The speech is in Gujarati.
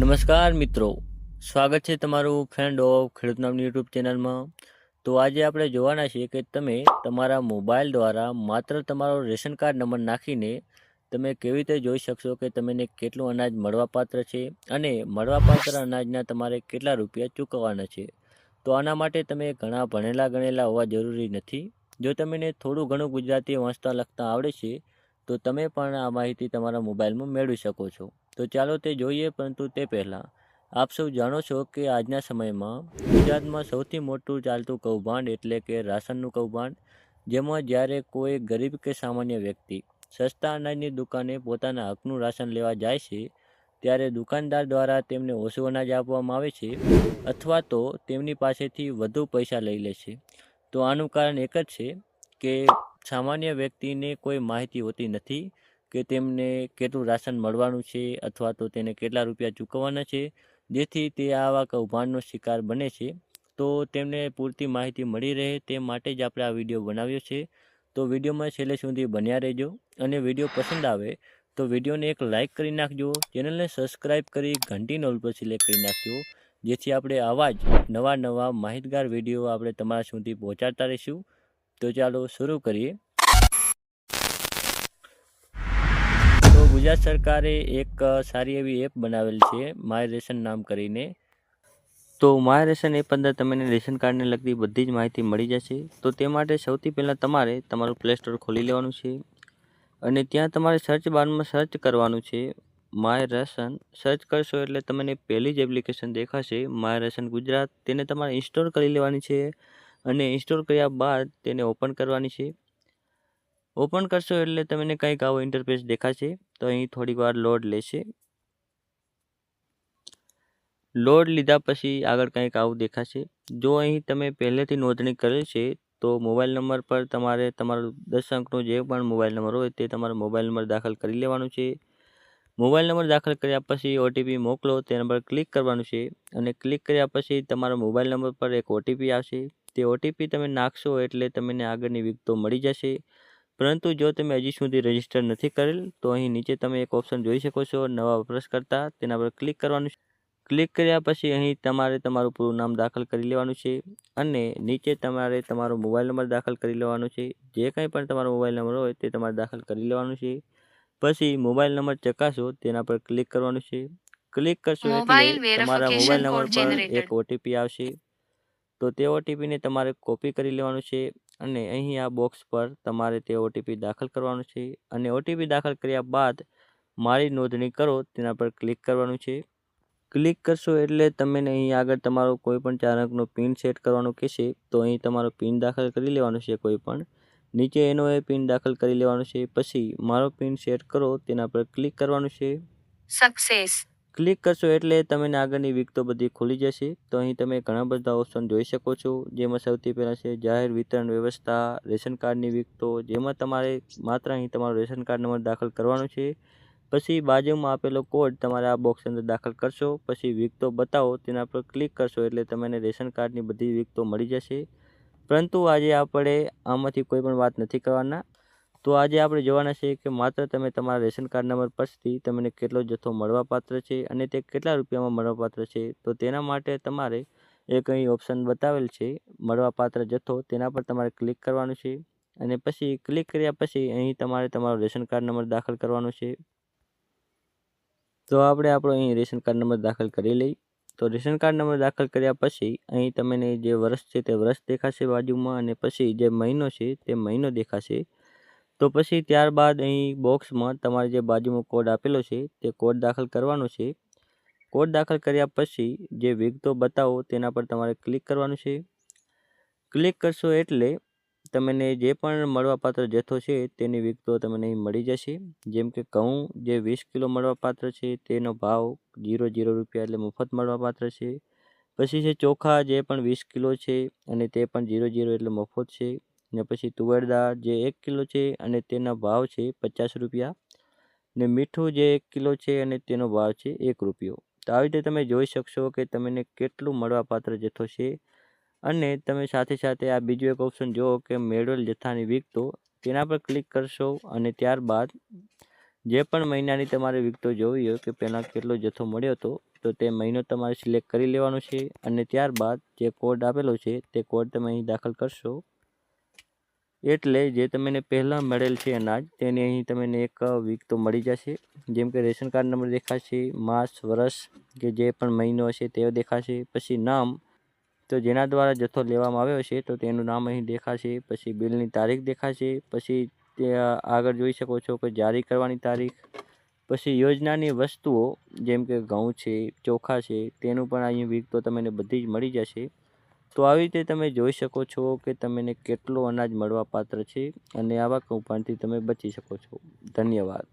નમસ્કાર મિત્રો. સ્વાગત છે તમારું ફ્રેન્ડ ઓફ ખેડૂત નામની યુટ્યુબ ચેનલમાં તો આજે આપણે જોવાના છીએ કે તમે તમારા મોબાઈલ દ્વારા માત્ર તમારો રેશન કાર્ડ નંબર નાખીને તમે કેવી રીતે જોઈ શકશો કે તમને કેટલું અનાજ મળવાપાત્ર છે અને મળવાપાત્ર અનાજના તમારે કેટલા રૂપિયા ચૂકવવાના છે. તો આના માટે તમે ઘણા ભણેલા ગણેલા હોવા જરૂરી નથી. જો તમને થોડું ઘણું ગુજરાતી વાંચતા લખતા આવડે છે, તો તમે પણ આ માહિતી તમારા મોબાઈલમાં મેળવી શકો છો. તો ચાલો તે જોઈએ, પરંતુ તે પહેલાં, આપ સૌ જાણો છો કે આજના સમયમાં ગુજરાતમાં સૌથી મોટું ચાલતું કૌભાંડ એટલે કે રાશનનું કૌભાંડ, જેમાં જ્યારે કોઈ ગરીબ કે સામાન્ય વ્યક્તિ સસ્તા અનાજની દુકાને પોતાના હકનું રાશન લેવા જાય છે, ત્યારે દુકાનદાર દ્વારા તેમને ઓછું અનાજ આપવામાં આવે છે અથવા તો તેમની પાસેથી વધુ પૈસા લઈ લે છે. તો આનું કારણ એક જ છે કે સામાન્ય વ્યક્તિને કોઈ માહિતી હોતી નથી કે તેમને કેટલું રાશન મળવાનું છે અથવા તો તેને કેટલા રૂપિયા ચૂકવવાના છે? જેથી તે આવા કૌભાંડનો શિકાર બને છે. તો તેમને પૂરતી માહિતી મળી રહે તે માટે જ આપણે આ વીડિયો બનાવ્યો છે. તો વિડીયોમાં છેલ્લે સુધી બન્યા રહેજો અને વીડિયો પસંદ આવે તો વિડીયોને એક લાઇક કરી નાખજો. ચેનલને સબસ્ક્રાઈબ કરી ઘંટી નોલ પર સિલેક્ટ કરી નાખજો. જેથી આપણે આવા જ નવા નવા માહિતગાર વીડિયો આપણે તમારા સુધી પહોંચાડતા રહીશું. તો ચાલો શરૂ કરીએ તો ગુજરાત સરકારે એક સારી એવી એપ બનાવેલ છે માય રેશન નામ કરીને. તો માય રેશન એપ અંદર તમને રેશન કાર્ડને લગતી બધી જ માહિતી મળી જશે. તો તે માટે સૌથી પહેલાં તમારે તમારું પ્લે સ્ટોર ખોલી લેવાનું છે અને ત્યાં તમારે સર્ચ બારમાં સર્ચ કરવાનું છે માય રેશન સર્ચ કરશો એટલે તમને પહેલી જ એપ્લિકેશન દેખાશે માય રેશન ગુજરાત. તેને તમારે ઇન્સ્ટોલ કરી લેવાની છે અને ઇન્સ્ટોલ કર્યા બાદ તેને ઓપન કરવાની છે. ઓપન કરશો એટલે તમને કંઈક આવો ઇન્ટરફેસ દેખાશે. તો અહીં થોડીક વાર લોડ લેશે. લોડ લીધા પછી આગળ કંઈક આવું દેખાશે. જો અહીં તમે પહેલેથી નોંધણી કરેલ છે, તો મોબાઈલ નંબર પર તમારે તમારો દસ અંકનો જે પણ મોબાઈલ નંબર હોય તે તમારો મોબાઈલ નંબર દાખલ કરી લેવાનો છે. મોબાઈલ નંબર દાખલ કર્યા પછી ઓટીપી મોકલો, તેના પર ક્લિક કરવાનું છે. અને ક્લિક કર્યા પછી તમારા મોબાઈલ નંબર પર એક ઓટીપી આવશે. તે ઓટીપી તમે નાખશો એટલે તમને આગળની વિગતો મળી જશે. પરંતુ જો તમે હજી સુધી રજિસ્ટર નથી કરેલ તો અહીં નીચે તમે એક ઓપ્શન જોઈ શકો છો નવા વપરાશકર્તા. તેના પર ક્લિક કરવાનું છે. ક્લિક કર્યા પછી અહીં તમારે તમારું પૂરું નામ દાખલ કરી લેવાનું છે અને નીચે તમારે તમારો મોબાઈલ નંબર દાખલ કરી લેવાનો છે. જે કંઈ પણ તમારો મોબાઈલ નંબર હોય તે તમારે દાખલ કરી લેવાનું છે. પછી મોબાઈલ નંબર ચકાસો તેના પર ક્લિક કરવાનું છે. ક્લિક કરશો એટલે તમારા મોબાઈલ નંબર પર એક ઓટીપી આવશે. તો તે ઓટીપીને તમારે કોપી કરી લેવાનું છે. અને અહીં આ બોક્સ પર તમારે તે ઓટીપી દાખલ કરવાનું છે અને ઓટીપી દાખલ કર્યા બાદ મારી નોંધણી કરો તેના પર ક્લિક કરવાનું છે. ક્લિક કરશો એટલે તમને અહીં આગળ તમારો કોઈપણ ચાલકનો પિન સેટ કરવાનો કહેશે તો અહીં તમારો પિન દાખલ કરી લેવાનો છે કોઈપણ નીચે એનો એ પિન દાખલ કરી લેવાનો છે. પછી મારો પિન સેટ કરો તેના પર ક્લિક કરવાનું છે. સક્સેસ ક્લિક કરશો એટલે તમને આગળની વિગતો બધી ખુલી જશે. તો અહીં તમે ઘણા બધા ઓપ્શન જોઈ શકો છો. જેમાં સૌથી પહેલાં છે જાહેર વિતરણ વ્યવસ્થા, રેશન કાર્ડની વિગતો જેમાં તમારે માત્ર અહીં તમારો રેશન કાર્ડ નંબર દાખલ કરવાનો છે. પછી બાજુમાં આપેલો કોડ તમારે આ બોક્સ અંદર દાખલ કરશો. પછી વિગતો બતાવો, તેના પર ક્લિક કરશો એટલે તમને રેશન કાર્ડની બધી વિગતો મળી જશે. પરંતુ આજે આપણે આમાંથી કોઈ પણ વાત નથી કરવાના. તો આજે આપણે જોવાના છે કે માત્ર તમે તમારા રેશન કાર્ડ નંબર પરથી તમને કેટલો જથ્થો મળવાપાત્ર છે અને તે કેટલા રૂપિયામાં મળવાપાત્ર છે? તો તેના માટે તમારે એક અહીં ઓપ્શન બતાવેલ છે, મળવાપાત્ર જથ્થો. તેના પર તમારે ક્લિક કરવાનું છે અને પછી ક્લિક કર્યા પછી અહીં તમારે તમારો રેશન કાર્ડ નંબર દાખલ કરવાનો છે. તો આપણે આપણો અહીં રેશન કાર્ડ નંબર દાખલ કરી લઈ તો રેશન કાર્ડ નંબર દાખલ કર્યા પછી અહીં તમને જે વર્ષ છે તે વર્ષ દેખાશે બાજુમાં અને પછી જે મહિનો છે તે મહિનો દેખાશે. તો પછી ત્યારબાદ અહીં બોક્સમાં તમારે જે બાજુમાં કોડ આપેલો છે, તે કોડ દાખલ કરવાનો છે. કોડ દાખલ કર્યા પછી જે વિગતો બતાવો, તેના પર તમારે ક્લિક કરવાનું છે. ક્લિક કરશો એટલે તમને જે પણ મળવાપાત્ર જથ્થો છે, તેની વિગતો તમને અહીં મળી જશે. જેમ કે ઘઉં જે વીસ કિલો મળવાપાત્ર છે, તેનો ભાવ જીરો જીરો રૂપિયા એટલે મફત મળવાપાત્ર છે. પછી છે ચોખા જે પણ વીસ કિલો છે, અને તે પણ જીરો જીરો એટલે મફત છે. ને પછી તુવેર દાળ જે એક કિલો છે અને તેના ભાવ છે પચાસ રૂપિયા ને મીઠું જે એક કિલો છે અને તેનો ભાવ છે એક રૂપિયો. તો આવી રીતે તમે જોઈ શકશો કે તમને કેટલું મળવાપાત્ર જથ્થો છે અને તમે સાથે સાથે આ બીજું એક ઓપ્શન જુઓ કે મેળવેલ જથ્થાની વિગતો તેના પર ક્લિક કરશો અને ત્યારબાદ જે પણ મહિનાની તમારે વિગતો જોવી હોય કે પહેલાં કેટલો જથ્થો મળ્યો હતો, તો તે મહિનો તમારે સિલેક્ટ કરી લેવાનો છે અને ત્યારબાદ જે કોડ આપેલો છે તે કોડ તમે અહીં દાખલ કરશો. એટલે જે તમને પહેલાં મળેલ છે અનાજ, તેની અહીં તમને એક વિગતો મળી જશે. જેમ કે રેશન કાર્ડ નંબર દેખાશે, માસ, વર્ષ કે જે પણ મહિનો હશે તે દેખાશે. પછી નામ, તો જેના દ્વારા જથ્થો લેવામાં આવ્યો છે તો તેનું નામ અહીં દેખાશે. પછી બિલની તારીખ દેખાશે. પછી તે આગળ જોઈ શકો છો કે જારી કરવાની તારીખ. પછી યોજનાની વસ્તુઓ, જેમ કે ઘઉં છે, ચોખા છે, તેનું પણ અહીં વિગતો તમને બધી જ મળી જશે. તો આવી રીતે તમે જોઈ શકો છો કે તમને કેટલો અનાજ મળવા પાત્ર છે અને આવા કૌભાંડથી તમે બચી શકો છો. ધન્યવાદ.